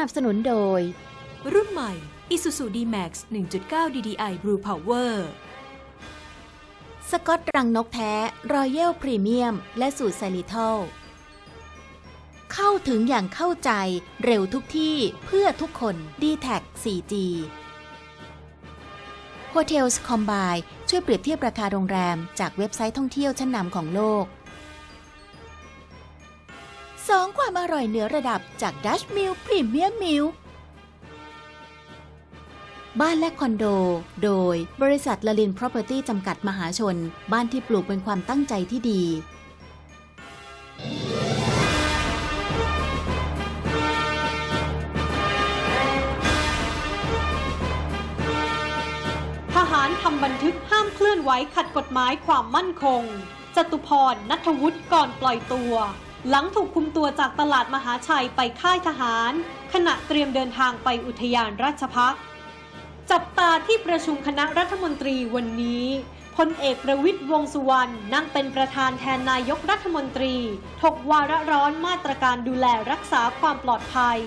นับสนุนโดย รุ่นใหม่ Isuzu D-Max 1.9 DDI Blue Power สกอตรังนกแท้รอยัลพรีเมียม และสูตรไซริทอลเข้าถึงอย่างเข้าใจเร็วทุกที่เพื่อทุกคน d t แท 4G Hotels Combine ช่วยเปรียบเทียบราคาโรงแรมจากเว็บไซต์ท่องเที่ยวชั้นนำของโลก สองความอร่อยเหนือระดับจาก Dutch Mill Premium Mill บ้านและคอนโด โดยบริษัทลลินพ Property จำกัดมหาชน บ้านที่ปลูกเป็นความตั้งใจที่ดี ทหารทำบันทึกห้ามเคลื่อนไหวขัดกฎหมายความมั่นคง จตุพรนัทวุฒิก่อนปล่อยตัว หลังถูกคุมตัวจากตลาดมหาชัยไปค่ายทหาร ขณะเตรียมเดินทางไปอุทยานราชพักษ์จับตาที่ประชุมคณะรัฐมนตรีวันนี้พลเอกประวิตยวงสุวรรณนั่งเป็นประธานแทนนายกรัฐมนตรี ถกวาระร้อนมาตรการดูแลรักษาความปลอดภัย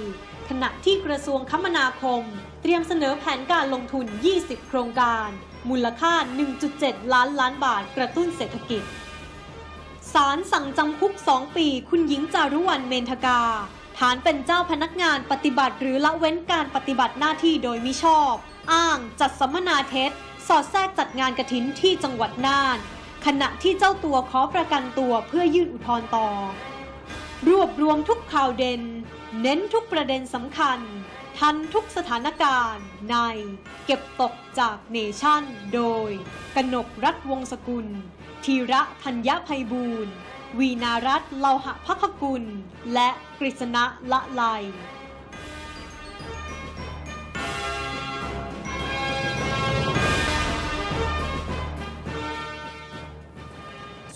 ขณะที่กระทรวงคมนาคม เตรียมเสนอแผนการลงทุน 20 โครงการ มูลค่า 1.7 ล้านล้านบาทกระตุ้นเศรษฐกิจ ศาลสั่งจำคุก 2 ปี คุณหญิงจารุวรรณเมนทกา ฐานเป็นเจ้าพนักงานปฏิบัติ หรือละเว้นการปฏิบัติหน้าที่โดยมิชอบ อ้างจัดสัมมนาเท็จ สอดแทรกจัดงานกระถินที่จังหวัดน่าน ขณะที่เจ้าตัวขอประกันตัวเพื่อยื่นอุทธรณ์ต่อ รวบรวมทุกข่าวเด่น เน้นทุกประเด็นสำคัญ ทันทุกสถานการณ์ ใน เก็บตกจากเนชั่น โดย กนกรัฐวงศกุล ธีระธัญภัยบูรณ์ วีนารัตน์เลาหะพักกุล และกฤษณะละไล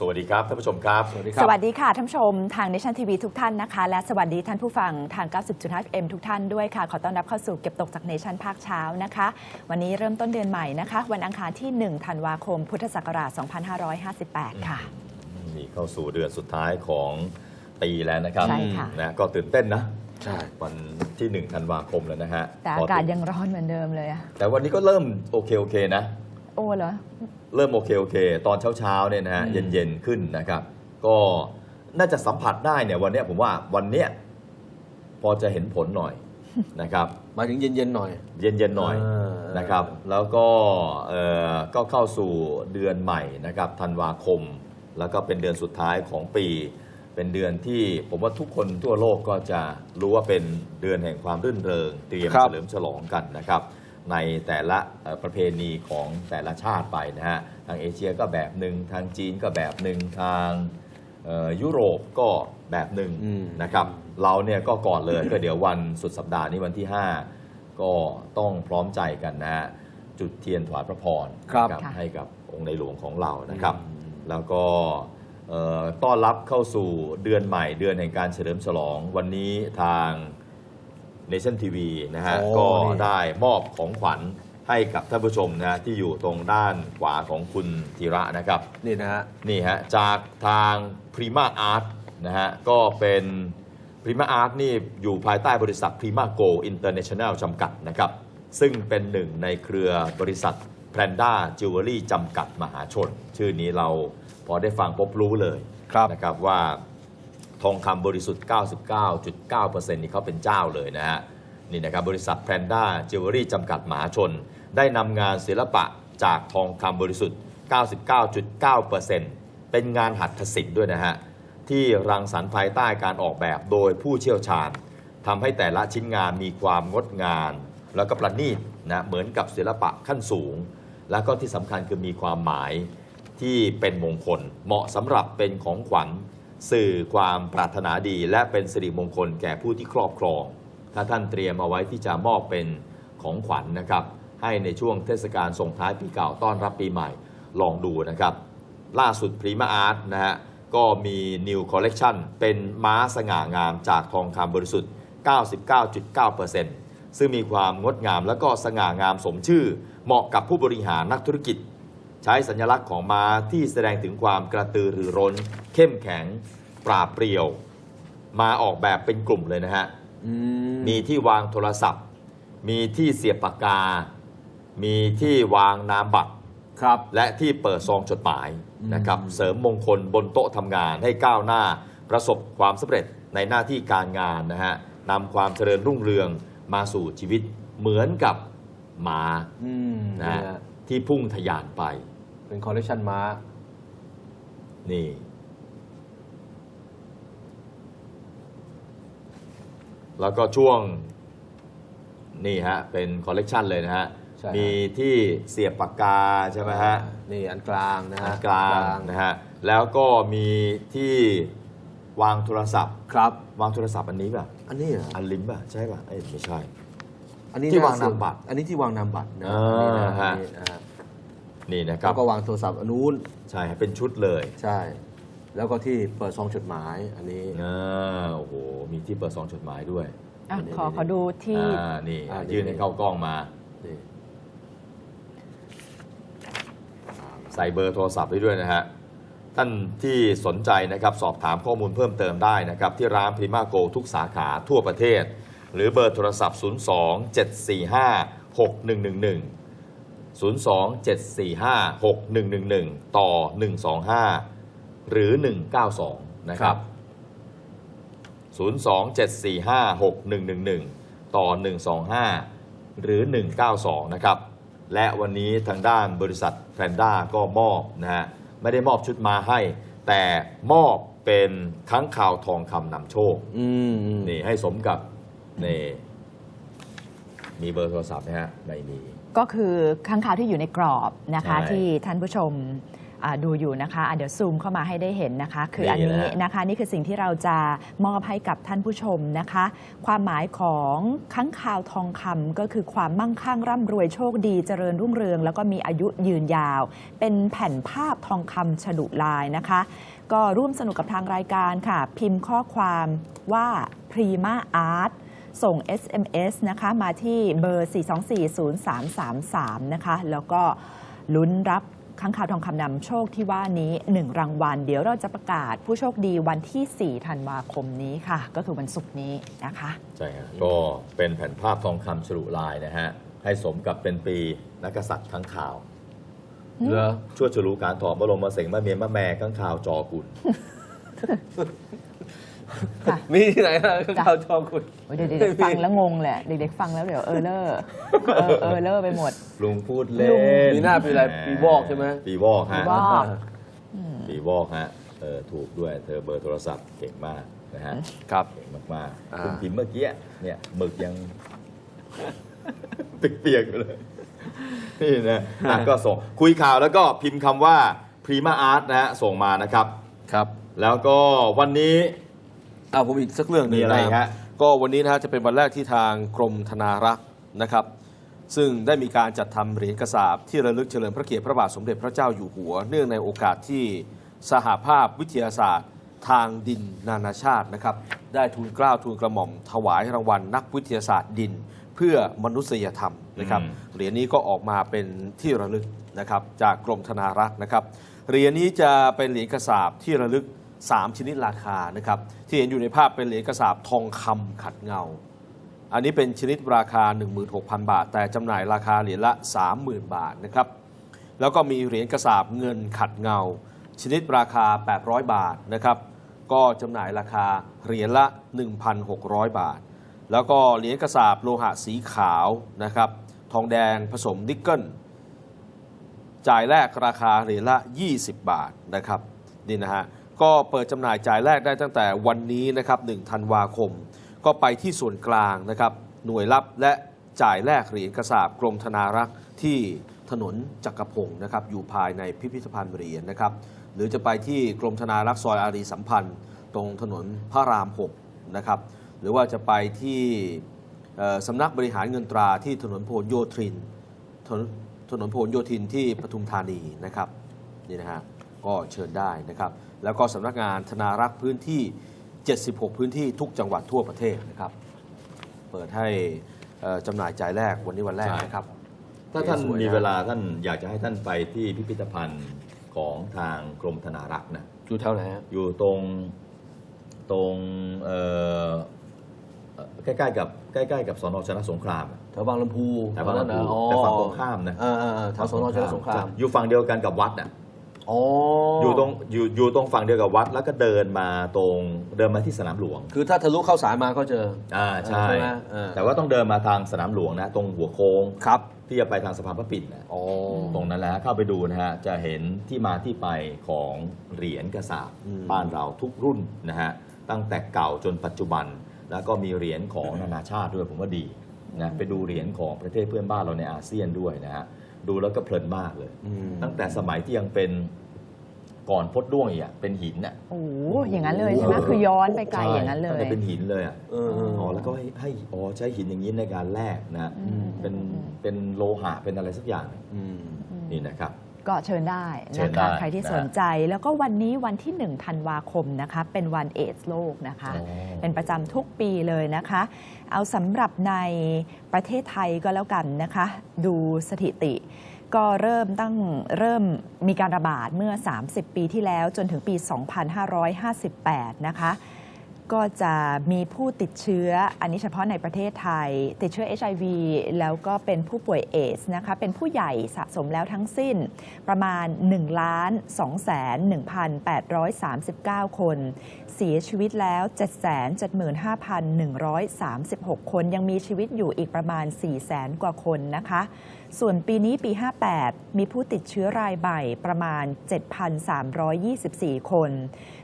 วัสดีครับท่านผู้ชมครับ สวัสดีคสรับวัสดีค่ะท่านผู้ชมทาง Nation TV ทุกท่านนะคะ และสวัสดีท่านผู้ฟังทาง 90.5 FM ทุกท่านด้วยค่ะ ขอต้อนรับเข้าสู่เก็บตกจาก Nation ภาคเช้านะคะ วันนี้เริ่มต้นเดือนใหม่นะคะ วันอังคารที่ 1 ธันวาคม พุทธศักราช 2558 ค่ะ นี่เข้าสู่เดือนสุดท้ายของปีแล้วนะครับใช่ค่ะ นะก็ตื่นเต้นนะใช่ วันที่ 1 ธันวาคมแล้วนะฮะแต่อากาศยังร้อนเหมือนเดิมเลยอะแต่วันนี้ก็เริ่มโอเคโอเคนะ โอ้เหรอ เริ่มโอเคโอเค ตอนเช้าเช้าๆเนี่ยนะฮะอืม เย็นๆขึ้นนะครับ ก็น่าจะสัมผัสได้เนี่ยวันเนี้ยผมว่าวันเนี้ยพอจะเห็นผลหน่อยนะครับ หมายถึงเย็นๆหน่อย เย็นๆหน่อยอ่านะครับ แล้วก็เอ่อก็เข้าสู่เดือนใหม่นะครับธันวาคม แล้วก็เป็นเดือนสุดท้ายของปี เป็นเดือนที่ผมว่าทุกคนทั่วโลกก็จะรู้ว่าเป็นเดือนแห่งความรื่นเริง เตรียมครับ เฉลิมฉลองกันนะครับ ในแต่ละเอ่อประเพณีของแต่ละชาติไปนะฮะทางเอเชียก็แบบหนึ่งทางจีนก็แบบหนึ่งทางเอ่อยุโรปก็แบบหนึ่งอืมนะครับ เราเนี่ยก็ก่อนเลยก็เดี๋ยววันสุดสัปดาห์นี้วันที่ 5 ก็ต้องพร้อมใจกันนะฮะจุดเทียนถวายพระพรครับนะค่ะให้กับองค์ในหลวงของเรานะครับอืมแล้วก็เอ่อต้อนรับเข้าสู่เดือนใหม่เดือนแห่งการเฉลิมฉลองวันนี้ทาง Nation TV นะฮะ โอ้ก็นี่ได้มอบของขวัญให้กับท่านผู้ชมนะฮะที่อยู่ตรงด้านขวาของคุณธีระนะครับ นี่นะฮะ นี่ฮะ จากทาง Prima Art นะฮะ ก็เป็น Prima Art นี่อยู่ภายใต้บริษัท Prima Go International จำกัดนะครับ ซึ่งเป็นหนึ่งในเครือบริษัท Pranda Jewelry จำกัดมหาชน ชื่อนี้เราพอได้ฟังพบรู้เลยครับ นะครับว่า ทองคำบริสุทธิ์ 99.9%นี่เขาเป็นเจ้าเลยนะฮะนี่นะครับบริษัท Pranda Jewelry จำกัดมหาชน ได้นำงานศิลปะจากทองคำบริสุทธิ์ 99.9%เป็นงานหัตถศิลป์ด้วยนะฮะที่รังสรรค์ภายใต้การออกแบบโดยผู้เชี่ยวชาญทำให้แต่ละชิ้นงานมีความงดงามแล้วก็ประณีตนะเหมือนกับศิลปะขั้นสูง แล้วก็ที่สำคัญคือมีความหมายที่เป็นมงคล เหมาะสำหรับเป็นของขวัญ สื่อความปรารถนาดี และเป็นสิริมงคลแก่ผู้ที่ครอบครอง ถ้าท่านเตรียมเอาไว้ที่จะมอบเป็นของขวัญนะครับ ให้ในช่วงเทศกาลส่งท้ายปีเก่าต้อนรับปีใหม่ลองดูนะครับ ล่าสุดพรีมาอาร์ตนะฮะก็มี New Collection เป็นม้าสง่างามจากทองคำบริสุทธิ์ 99.9%ซึ่งมีความงดงามและก็สง่างามสมชื่อ เหมาะกับผู้บริหารนักธุรกิจ ใช้สัญลักษณ์ของม้าที่แสดงถึงความกระตือรือร้น เข้มแข็ง ปราบเปรียว มาออกแบบเป็นกลุ่มเลยนะฮะอืมมีที่วางโทรศัพท์ มีที่เสียบปากกา มีที่วางนามบัตรครับและที่เปิดซองจดหมายอืมนะครับเสริมมงคลบนโต๊ะทำงานให้ก้าวหน้าประสบความสำเร็จในหน้าที่การงานนะฮะนำความเจริญรุ่งเรืองมาสู่ชีวิตเหมือนกับหมาอืมนะนี่ฮะฮะที่พุ่งทะยานไป เป็นคอลเลคชันม้า นี่ แล้วก็ช่วง นี่ฮะ เป็นคอลเลกชันเลยนะฮะ ใช่ฮะ มีที่เสียบปากกาใช่ไหมฮะนี่อันกลางนะอัฮะนกลางนะฮะ แล้วก็มีที่วางโทรศัพท์ ครับ วางโทรศัพท์อันนี้ป่ะ อันนี้เหรออันลิมป่ะ ใช่ป่ะเอ้ยไม่ใช่ อันนี้ที่วางหน้นามบัตร อันนี้ที่วางนามบัตรนะอ่า อันนี้นะฮะอันนี้นะฮะ นี่นะคแล้รับวก็วางโทรศัพท์อันนู้นใช่ฮะเป็นชุดเลยใช่ แล้วก็ที่เปิดซองจดหมายอันนี้ อ่าโอ้โหมีที่เปิดซองจดหมายด้วยอะนี่ขอขอดูที่ อ่านี่อ่ายื่นให้เข้ากล้องมา นี่ใส่เบอร์โทรศัพท์ไว้ด้วยนะฮะ ท่านที่สนใจนะครับสอบถามข้อมูลเพิ่มเติมได้นะครับ ที่ร้านพ r ิมาโกทุกสาขาทั่วประเทศ หรือเบอร์โทรศัพท์ 02 745 6111 02 745 6111 ต่อ 125 หรือ 192 นะครับ 02 745 6111 ต่อ 125 หรือ 192 นะครับ และวันนี้ทางด้านบริษัทแพนด้าก็มอบนะฮะ ไม่ได้มอบชุดมาให้ แต่มอบเป็นค้างข่าวทองคำนำโชคอืมอืมนี่ให้สมกับนี่มีเบอร์โทรศัพท์ไหมฮะ ไม่มี ก็คือข้างข่าวที่อยู่ในกรอบนะคะใช่ที่ท่านผู้ชมอ่าดูอยู่นะคะอะเดี๋ยวซูมเข้ามาให้ได้เห็นนะคะ คือนี่อันนี้นะฮะนะคะนี่คือสิ่งที่เราจะมอบให้กับท่านผู้ชมนะคะ ความหมายของข้างข่าวทองคำก็คือความมั่งคั่งร่ำรวยโชคดีเจริญรุ่งเรือง แล้วก็มีอายุยืนยาว เป็นแผ่นภาพทองคำฉลุลายนะคะ ก็ร่วมสนุกกับทางรายการค่ะ พิมพ์ข้อความว่า Prima Art ส่ง SMS นะคะมาที่เบอร์ 4240333 นะคะ แล้วก็ลุ้นรับค้างคาวทองคำนำโชคที่ว่านี้ 1 รางวัล เดี๋ยวเราจะประกาศผู้โชคดีวันที่ 4 ธันวาคมนี้ค่ะ ก็คือวันศุกร์นี้นะคะ ใช่ฮะก็เป็นแผ่นภาพทองคำฉลุลายนะฮะ ให้สมกับเป็นปีนักกษัตริย์ข้างข่าวเหรอชั่วฉลูการถอมบรมมาเสงมาเมียนมาแม่ข้างข่าวจอกุลค่ะ มีที่ไหนล่ะจ้ะข่าวทองคุณโอ้ยเดี๋ยวเด็กๆฟังแล้วงงแหละ เด็กๆฟังแล้วเดี๋ยวเออเลอร์เออเออเลอร์ไปหมด ลุงพูดเล่ลุงนปีหน้าปีอะไรปีวอกใช่ไหมปีวอกฮะปีวอกปีวอกฮะเออถูกด้วยเธอเบอร์โทรศัพท์เก่งมากนะฮะครับเก่งมากอ่าๆคุณพิมพ์เมื่อกี้เนี่ยหมึกยังเปียกๆอยู่เลยนี่นะอะก็ส่งคุยข่าวแล้วก็พิมพ์คำว่า Prima Art นะฮะส่งมานะครับครับ แล้วก็วันนี้ เอาผมอีกสักเรื่องหนึงมีอะไรนฮะ ก็วันนี้นะฮะจะเป็นวันแรกที่ทางกรมธนารักษ์นะครับ ซึ่งได้มีการจัดทำเหรียญกระสาบที่ระลึกเฉลิมพระเกียรติพระบาทสมเด็จพระเจ้าอยู่หัว เนื่องในโอกาสที่สหภาพวิทยาศาสตร์ ทางดินนานาชาตินะครับ ได้ทูลเกล้าทูลกระหม่อม ถวายรางวัลนักวิทยาศาสตร์ดิน เพื่อมนุษยธรรมนะครับ อืม เหรียญนี้ก็ออกมาเป็นที่ระลึกนะครับจากกรมธนารักษ์นะครับ เหรียญนี้จะเป็นเหรียญกระสาบที่ระลึก 3 ชนิดราคานะครับที่เห็นอยู่ในภาพเป็นเหรียญกระสาบทองคำขัดเงา อันนี้เป็นชนิดราคา 16,000 บาท แต่จำหน่ายราคาเหรียญละ 30,000 บาทนะครับแล้วก็มีเหรียญกระสาบเงินขัดเงา ชนิดราคา 800 บาทนะครับก็จำหน่ายราคาเหรียญละ 1,600 บาท แล้วก็เหรียญกระสาบโลหะสีขาวนะครับทองแดงผสมนิกเกิลจ่ายแรกราคาเหรียญละ 20 บาทนะครับนี่นะฮะ ก็เปิดจำหน่ายจ่ายแรกได้ตั้งแต่วันนี้นะครับ1ธันวาคม ก็ไปที่ส่วนกลางนะครับ หน่วยรับและจ่ายแรกเหรียญกระสาบกรมธนารักษ์ที่ถนนจักรพงศ์นะครับอยู่ภายในพิพิธภัณฑ์เหรียญนะครับ หรือจะไปที่กรมธนารักษ์ซอยอารีสัมพันธ์ ตรงถนนพระราม6นะครับ หรือว่าจะไปที่สำนักบริหารเงินตราที่ถนนโพหลโยธินถนนถนนพหลโยธินที่ปทุมธานีนะครับนี่นะฮะ ก็เชิญได้นะครับ แล้วก็สำนักงานธนารักษ์พื้นที่ 76 พื้นที่ทุกจังหวัดทั่วประเทศนะครับ เปิดให้เอ่อจำหน่ายจ่ายแรกวันนี้วันแรกใช่นะครับ ถ้าท่านสวยนะมีเวลาท่านอยากจะให้ท่านไปที่พิพิธภัณฑ์ของทางกรมธนารักษ์นะอยู่แถวไหนฮะอยู่ตรงตรงเอ่อเอ่อใกล้ๆกับใกล้ๆกับสนชนะสงครามอะแถวบางลำพูแถวบางลำพูอ๋อแต่ฝั่งตรงข้ามนะเออเออเออแถวสนชนะสงครามอยู่ฝั่งเดียวกันกับวัดน่ะ อ๋อออยู่ตรงอยู่อยู่ตรงฝั่งเดียวกับวัดแล้วก็เดินมาตรงเดินมาที่สนามหลวงคือถ้าทะลุเข้าสายมาก็เจอ อ่าใช่ ใช่ไหมเออแต่ว่าต้องเดินมาทางสนามหลวงนะ ตรงหัวโค้งครับที่จะไปทางสะพานพระปิ่นนะอ๋อตรงนั้นแหละเข้าไปดูนะฮะ จะเห็นที่มาที่ไปของเหรียญกระสาบอืมบ้านเราทุกรุ่นนะฮะ ตั้งแต่เก่าจนปัจจุบัน แล้วก็มีเหรียญของนานาชาติด้วยผมว่าดีนะไปดูเหรียญของประเทศเพื่อนบ้านเราในอาเซียนด้วยนะฮะ ดูแล้วก็เพลินมากเลยอืมตั้งแต่สมัยที่ยังเป็นก่อนพดด้วงอีกอะเป็นหินน่ะโอ้โหอย่างนั้นเลยใช่ไหมคือย้อนไปไกลอย่างนั้นเลตั้งยแต่เป็นหินเลยอะเออเอออ๋อแล้วก็ให้ให้อ๋อใช้หินอย่างนี้ในการแลกนะ อืม เป็นเป็นโลหะเป็นอะไรสักอย่างอืม นี่นะครับ ก็เชิญได้เชินะญได้คะใครที่นะสนใจแล้วก็วันนี้วันที่1ธันวาคมนะคะเป็นวันเอดส์โลกนะคะอ๋อเป็นประจำทุกปีเลยนะคะ เอาสำหรับในประเทศไทยก็แล้วกันนะคะ ดูสถิติก็เริ่มตั้งเริ่มมีการระบาดเมื่อ 30 ปีที่แล้วจนถึงปี 2558 นะคะ ก็จะมีผู้ติดเชื้อ อันนี้เฉพาะในประเทศไทย ติดเชื้อ HIV แล้วก็เป็นผู้ป่วยเอสนะคะ เป็นผู้ใหญ่สะสมแล้วทั้งสิ้นประมาณ1ล้าน2แสน1,839 คน เสียชีวิตแล้ว 775,136 คน ยังมีชีวิตอยู่อีกประมาณ4แสนกว่าคนนะคะ ส่วนปีนี้ปี 58 มีผู้ติดเชื้อรายใหม่ประมาณ 7,324 คน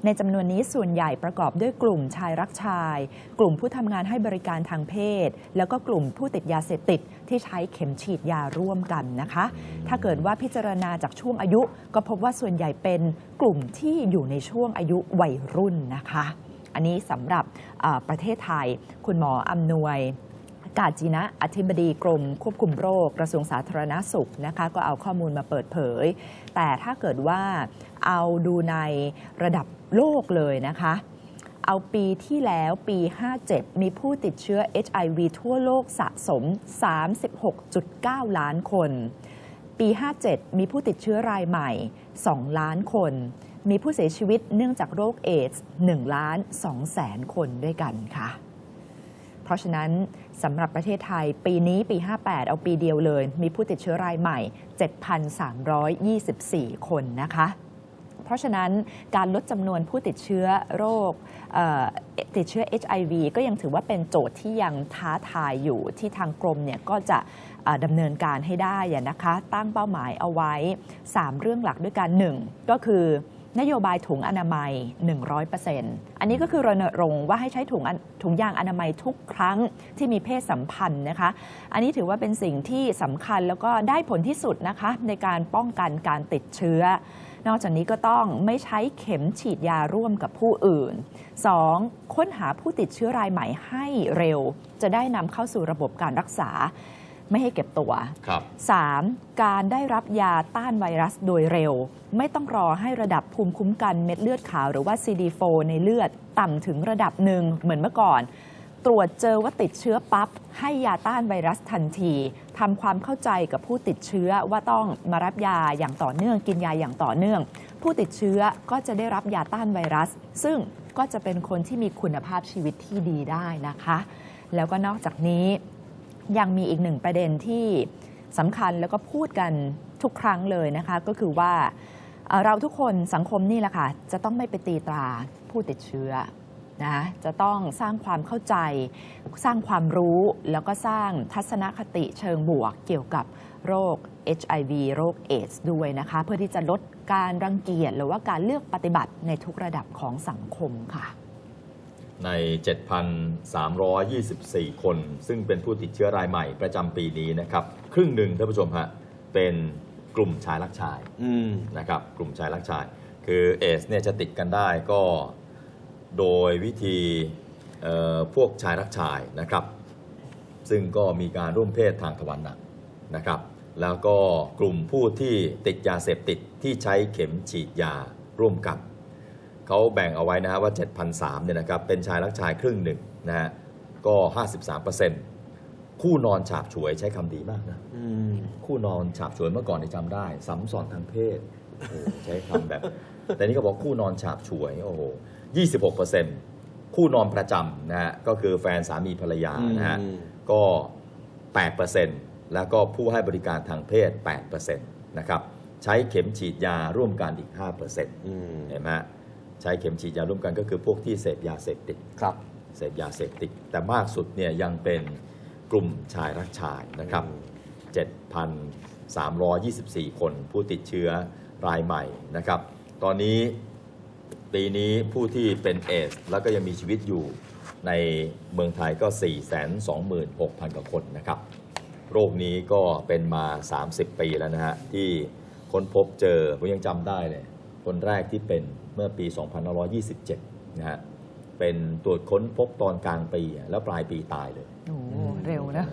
ในจำนวนนี้ส่วนใหญ่ประกอบด้วยกลุ่มชายรักชาย กลุ่มผู้ทำงานให้บริการทางเพศ แล้วก็กลุ่มผู้ติดยาเสพติดที่ใช้เข็มฉีดยาร่วมกันนะคะ ถ้าเกิดว่าพิจารณาจากช่วงอายุ ก็พบว่าส่วนใหญ่เป็นกลุ่มที่อยู่ในช่วงอายุวัยรุ่นนะคะ อันนี้สำหรับประเทศไทย คุณหมออำนวย กาจินะอธิบดีกรม ควบคุมโรคกระทรวงสาธารณาสุขนะคะก็เอาข้อมูลมาเปิดเผย แต่ถ้าเกิดว่าเอาดูในระดับโลกเลยนะคะ เอาปีที่แล้วปี 57 มีผู้ติดเชื้อ HIV ทั่วโลกสะสม 36.9 ล้านคน ปี 57 มีผู้ติดเชื้อรายใหม่ 2 ล้านคน มีผู้เสียชีวิตเนื่องจากโรคเอดส์1ล้าน2แสนคนด้วยกันค่ะ เพราะฉะนั้นสำหรับประเทศไทย ปีนี้ปี 58 เอาปีเดียวเลย มีผู้ติดเชื้อรายใหม่ 7,324 คนนะคะเพราะฉะนั้นการลดจำนวนผู้ติดเชื้อโรคติดเชื้อ HIV ก็ยังถือว่าเป็นโจทย์ที่ยังท้าทายอยู่ที่ทางกรมเนี่ยก็จะดำเนินการให้ได้นะคะ ตั้งเป้าหมายเอาไว้ 3 เรื่องหลักด้วยกัน 1 ก็คือ นโยบายถุงอนามัย 100%อันนี้ก็คือรณรงค์ว่าให้ใช้ถุงถุงยางอนามัยทุกครั้งที่มีเพศสัมพันธ์นะคะ อันนี้ถือว่าเป็นสิ่งที่สำคัญแล้วก็ได้ผลที่สุดนะคะในการป้องกันการติดเชื้อ นอกจากนี้ก็ต้องไม่ใช้เข็มฉีดยาร่วมกับผู้อื่น 2. ค้นหาผู้ติดเชื้อรายใหม่ให้เร็ว จะได้นำเข้าสู่ระบบการรักษา ไม่ให้เก็บตัวครับ 3. การได้รับยาต้านไวรัสโดยเร็ว ไม่ต้องรอให้ระดับภูมิคุ้มกันเม็ดเลือดขาวหรือว่า CD4 ในเลือดต่ำถึงระดับหนึ่งเหมือนเมื่อก่อน ตรวจเจอว่าติดเชื้อปั๊บให้ยาต้านไวรัสทันทีทำความเข้าใจกับผู้ติดเชื้อว่าต้องมารับยาอย่างต่อเนื่องกินยาอย่างต่อเนื่อง ผู้ติดเชื้อก็จะได้รับยาต้านไวรัส ซึ่งก็จะเป็นคนที่มีคุณภาพชีวิตที่ดีได้นะคะ แล้วก็นอกจากนี้ ยังมีอีกหนึ่งประเด็นที่สำคัญแล้วก็พูดกันทุกครั้งเลยนะคะ ก็คือว่าเราทุกคนสังคมนี่แหละค่ะ จะต้องไม่ไปตีตราผู้ติดเชื้อนะจะต้องสร้างความเข้าใจ สร้างความรู้ แล้วก็สร้างทัศนคติเชิงบวกเกี่ยวกับโรค HIV โรคเอดส์ด้วยนะคะ เพื่อที่จะลดการรังเกียจหรือว่าการเลือกปฏิบัติในทุกระดับของสังคมค่ะ ใน 7,324 คน ซึ่งเป็นผู้ติดเชื้อรายใหม่ประจำปีนี้นะครับ ครึ่งหนึ่งท่านผู้ชมฮะเป็นกลุ่มชายรักชายอืม นะครับ กลุ่มชายรักชาย คือเอสเนี่ยจะติดกันได้ก็โดยวิธีเอ่อพวกชายรักชายนะครับ ซึ่งก็มีการร่วมเพศทางทวารหนักนะครับ แล้วก็กลุ่มผู้ที่ติดยาเสพติดที่ใช้เข็มฉีดยาร่วมกัน เขาแบ่งเอาไว้นะฮะว่า 7,003เนี่ยนะครับเป็นชายรักชายครึ่งหนึ่งนะฮะก็ 53%คู่นอนฉาบฉวยใช้คำดีมากนะอืมคู่นอนฉาบฉวยเมื่อก่อนที่จำได้สัมสอนทางเพศโอ้โหใช้คำแบบ แต่นี่ก็บอกคู่นอนฉาบฉวยโอ้โห26%นคู่นอนประจำนะฮะก็คือแฟนสามีภรรยานะฮะ อืม ก็ 8%แล้วก็ผู้ให้บริการทางเพศ 8%นะครับ ใช้เข็มฉีดยาร่วมกันอีก 5%อืม เห็นไหมฮะ ใช้เข็มฉีดยาร่วมกันก็คือพวกที่เสพยาเสพติดครับ เสพยาเสพติด แต่มากสุดเนี่ยยังเป็นกลุ่มชายรักชายนะครับ 7,324 คนผู้ติดเชื้อรายใหม่นะครับ ตอนนี้ปีนี้ผู้ที่เป็นเอส แล้วก็ยังมีชีวิตอยู่ในเมืองไทยก็ 426,000 กว่าคนนะครับ โรคนี้ก็เป็นมา 30 ปีแล้วนะฮะที่ค้นพบเจอผมยังจำได้เลย คนแรกที่เป็นเมื่อปี 2527 นะฮะ เป็นตรวจค้นพบตอนกลางปีอะแล้วปลายปีตายเลย โอ้โหเร็วนะ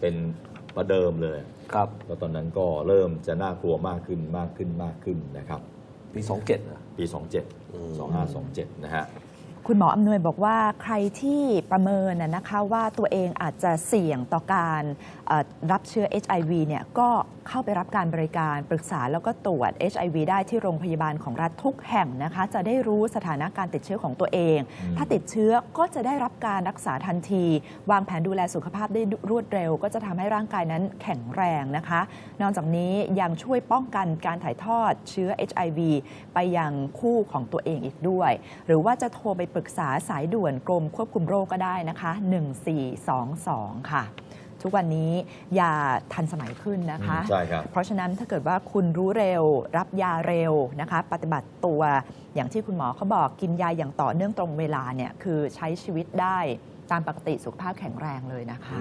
เป็นประเดิมเลยครับแล้วตอนนั้นก็เริ่มจะน่ากลัวมากขึ้นมากขึ้นมากขึ้นนะครับ ปีสองเจ็ดนะปี 27 2527 นะฮะคุณหมออำนวยบอกว่าใครที่ประเมินนะนะคะว่าตัวเองอาจจะเสี่ยงต่อการเอ่อรับเชื้อ HIV เนี่ยก็เข้าไปรับการบริการปรึกษาแล้วก็ตรวจ HIV ได้ที่โรงพยาบาลของรัฐทุกแห่งนะคะ จะได้รู้สถานะการติดเชื้อของตัวเองอืมถ้าติดเชื้อก็จะได้รับการรักษาทันที วางแผนดูแลสุขภาพได้รวดเร็ว ก็จะทำให้ร่างกายนั้นแข็งแรงนะคะ นอกจากนี้ยังช่วยป้องกันการถ่ายทอดเชื้อ HIV ไปยังคู่ของตัวเองอีกด้วย หรือว่าจะโทรไปปรึกษาสายด่วนกรมควบคุมโรคก็ได้นะคะ 1422 ค่ะ ทุกวันนี้ยาทันสมัยขึ้นนะคะอืมใช่ครับ เพราะฉะนั้นถ้าเกิดว่าคุณรู้เร็ว รับยาเร็วนะคะ ปฏิบัติตัวอย่างที่คุณหมอเขาบอกกินยาอย่างต่อเนื่องตรงเวลาเนี่ยคือใช้ชีวิตได้ตามปกติสุขภาพแข็งแรงเลยนะคะ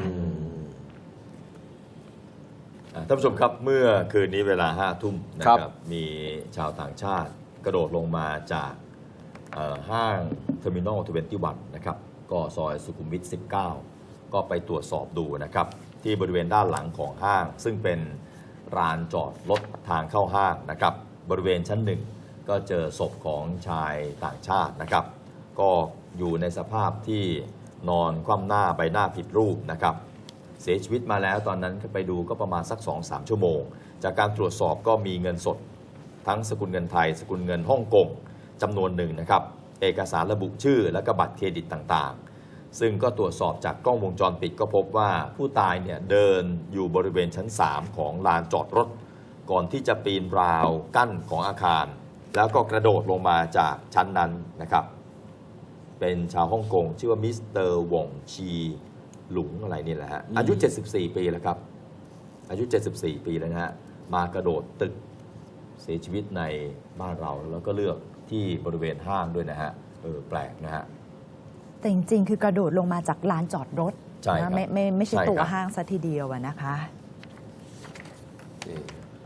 อ่าท่านผู้ชมครับเมื่อคืนนี้เวลาห้าทุ่มนะคครัรับบมีชาวต่างชาติกระโดดลงมาจากเอ่อห้างเทอร์มินอลทเวนตี้วันนะครับ ก็ซอยสุขุมวิท 19 ก็ไปตรวจสอบดูนะครับ ที่บริเวณด้านหลังของห้าง ซึ่งเป็นลานจอดรถทางเข้าห้างนะครับบริเวณชั้นหนึ่งก็เจอศพของชายต่างชาตินะครับ ก็อยู่ในสภาพที่นอนคว่ำหน้าใบหน้าผิดรูปนะครับ เสียชีวิตมาแล้วตอนนั้นไปดูก็ประมาณสัก 2-3 ชั่วโมง จากการตรวจสอบก็มีเงินสด ทั้งสกุลเงินไทย สกุลเงินฮ่องกงจำนวนหนึ่งนะครับ เอกสารระบุชื่อและก็บัตรเครดิตต่างๆ ซึ่งก็ตรวจสอบจากกล้องวงจรปิดก็พบว่าผู้ตายเนี่ยเดินอยู่บริเวณชั้น 3 ของลานจอดรถ ก่อนที่จะปีนราวกั้นของอาคาร แล้วก็กระโดดลงมาจากชั้นนั้นนะครับ เป็นชาวฮ่องกงชื่อว่ามิสเตอร์หว่งชีหลุงอะไรนี่แหละฮะอายุ 74 ปีแล้วครับ อายุ 74 ปีแล้วนะฮะมากระโดดตึกเสียชีวิตในบ้านเราแล้วก็เลือกที่บริเวณห้างด้วยนะฮะเออแปลกนะฮะ แต่จริงๆ คือกระโดดลงมาจากลานจอดรถใช่ครับนะไม่ไม่ไม่ใช่ใช่ตัวครับห้างซะทีเดียวอะนะคะ นี่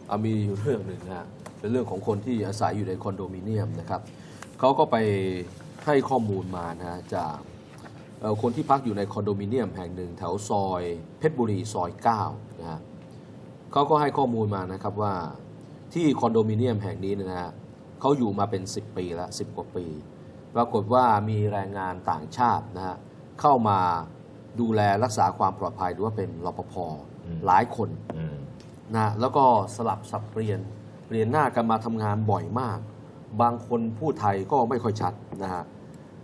เอามีอยู่เรื่องหนึ่งนะฮะเป็นเรื่องของคนที่อาศัยอยู่ในคอนโดมิเนียมนะครับเขาก็ไปให้ข้อมูลมานะฮะจากเอ่อคนที่พักอยู่ในคอนโดมิเนียมแห่งหนึ่งแถวซอยเพชรบุรีซอย9นะฮะเขาก็ให้ข้อมูลมานะครับว่าที่คอนโดมิเนียมแห่งนี้เนยนะฮะเขาอยู่มาเป็น 10 ปีแล้ว10 กว่าปี ปรากฏว่ามีแรงงานต่างชาตินะฮะเข้ามาดูแลรักษาความปลอดภัยหรือว่าเป็นรปภอืมหลายคนอืมนะแล้วก็สลับสับเปลี่ยนเปลี่ยนหน้ากันมาทำงานบ่อยมาก บางคนพูดไทยก็ไม่ค่อยชัดนะฮะ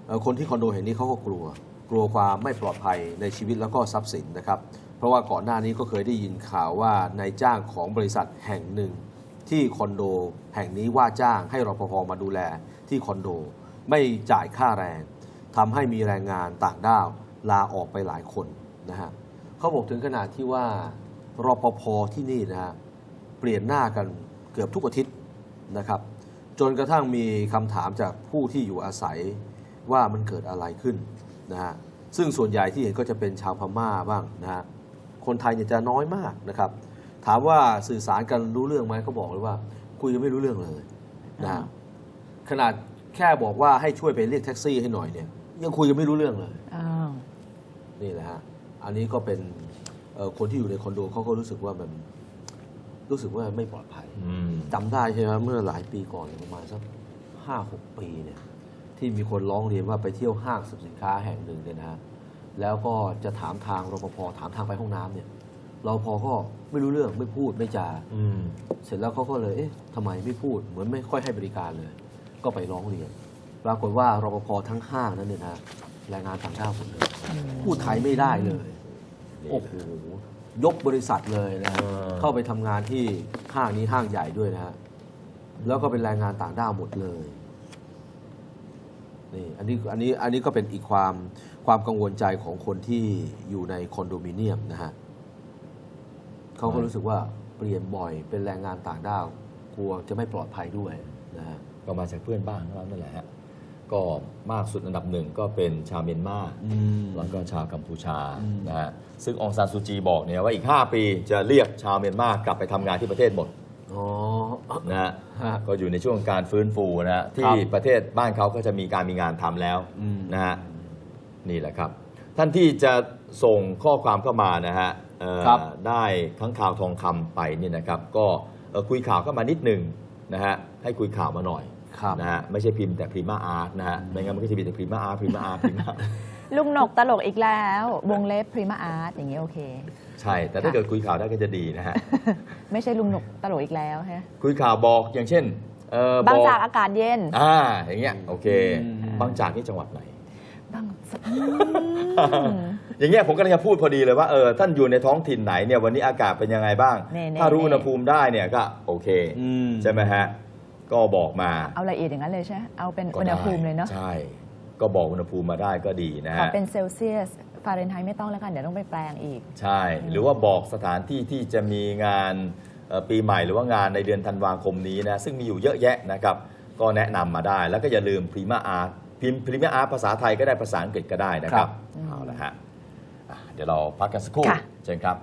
เอ่อคนที่คอนโดแห่งนี้เขาก็กลัว กลัวความไม่ปลอดภัยในชีวิตแล้วก็ทรัพย์สินนะครับ เพราะว่าก่อนหน้านี้ก็เคยได้ยินข่าวว่านายจ้างของบริษัทแห่งหนึ่ง ที่คอนโดแห่งนี้ว่าจ้างให้รปภมาดูแลที่คอนโด ไม่จ่ายค่าแรงทำให้มีแรงงานต่างด้าวลาออกไปหลายคนนะฮะเขาบอกถึงขนาดที่ว่ารปภที่นี่นะฮะเปลี่ยนหน้ากันเกือบทุกอาทิตย์นะครับ จนกระทั่งมีคำถามจากผู้ที่อยู่อาศัยว่ามันเกิดอะไรขึ้นนะฮะซึ่งส่วนใหญ่ที่เห็นก็จะเป็นชาวพม่าบ้างนะฮะคนไทยเนี่ยจะน้อยมากนะครับ ถามว่าสื่อสารกันรู้เรื่องไหมเขาบอกเลยว่า คุยกันไม่รู้เรื่องเลยนะขนาด แค่บอกว่าให้ช่วยไปเรียกแท็กซี่ให้หน่อยเนี่ย ยังคุยกันไม่รู้เรื่องเลยอ้าวนี่แหละฮะอันนี้ก็เป็นเอ่อคนที่อยู่ในคอนโดเขาก็รู้สึกว่ามันรู้สึกว่าไม่ปลอดภัย อืม จำได้ใช่ไหมเมื่อหลายปีก่อนประมาณสักห้าหกปีเนี่ยที่มีคนร้องเรียนว่าไปเที่ยวห้างสรรพสินค้าแห่งหนึ่งเนี่ยนะฮะแล้วก็จะถามทางรปภถามทางไปห้องน้ำเนี่ยรปภก็ไม่รู้เรื่องไม่พูดไม่จาอืม เสร็จแล้วเขาก็เลยเอ๊ะทำไมไม่พูดเหมือนไม่ค่อยให้บริการเลย ก็ไปร้องเรียน ปรากฏว่ารปภทั้งห้างนั้นเนี่ยนะแรงงานต่างด้าวหมดเลยพูดไทยไม่ได้เลย โอ้โห ยกบริษัทเลยนะฮะเออเข้าไปทำงานที่ห้างนี้ห้างใหญ่ด้วยนะฮะแล้วก็เป็นแรงงานต่างด้าวหมดเลยนี่อันนี้อันนี้อันนี้ก็เป็นอีกความความกังวลใจของคนที่อยู่ในคอนโดมิเนียมนะฮะเขาก็รู้สึกว่าเปลี่ยนบ่อยเป็นแรงงานต่างด้าวกลัวจะไม่ปลอดภัยด้วยนะฮะ ก็มาจากเพื่อนบ้านของเรานั่นแหละฮะก็มากสุดอันดับหนึ่งก็เป็นชาวเมียนมาอืมแล้วก็ชาวกัมพูชาอืมนะฮะซึ่งองซานซูจีบอกเนี่ยว่าอีก 5 ปีจะเรียกชาวเมียนมากลับไปทำงานที่ประเทศหมดอ๋อนะฮะฮะก็อยู่ในช่วงการฟื้นฟูนะฮะที่ประเทศบ้านเขาก็จะมีการมีงานทำแล้วอืม นะฮะนี่แหละครับ ท่านที่จะส่งข้อความเข้ามานะฮะเอ่อครับ ได้ข้างข่าวทองคำไปเนี่ยนะครับ ก็เอ่อคุยข่าวเข้ามานิดหนึ่งนะฮะให้คุยข่าวมาหน่อย ครับนะฮะไม่ใช่พิมพ์แต่พรีมาอาร์ตนะฮะไม่งั้นมันก็จะมีแต่พรีมาอาร์ตพรีมาอาร์ตพรีมาลุงหนกตลกอีกแล้ว วงเล็บพริมาอาร์ตอย่างนี้โอเค ใช่ แต่ถ้าเกิดคุยข่าวได้ก็จะดีนะฮะไม่ใช่ลุงหนกตลกอีกแล้วฮะคุยข่าวบอกอย่างเช่นเอ่อบางอกจากอากาศเย็นอ่าอย่างเงี้ยโอเคอืมบางจากนี่จังหวัดไหนบางจากอย่างเงี้ยผมก็เลยจะพูดพอดีเลยว่าเออท่านอยู่ในท้องถิ่นไหนเนี่ยวันนี้อากาศเป็นยังไงบ้างเน่ๆถ้ารู้อุณหภูมิได้เนี่ยก็โอเคอืมใช่ไหมฮะ ก็บอกมาเอาละเอียดอย่างนั้นเลยใช่ไหมเอาเป็นก็อุณหได้ภูมิเลยเนาะใช่ ก็บอกอุณหภูมิมาได้ก็ดีนะขอฮะเป็นเซลเซียสฟาเรนไฮต์ไม่ต้องแล้วกันเดี๋ยวต้องไปแปลงอีก ใช่ หรือว่าบอกสถานที่ที่จะมีงานเอ่อปีใหม่หรือว่างานในเดือนธันวาคมนี้นะซึ่งมีอยู่เยอะแยะนะครับ ก็แนะนำมาได้ แล้วก็อย่าลืมพรีมาอาร์พิมพ์พรีมาอาร์ภาษาไทยก็ได้ภาษาอังกฤษก็ได้นะครับครับเอาละฮะอะเดี๋ยวเราพักกันสักครู่ค่ะเชิญครับ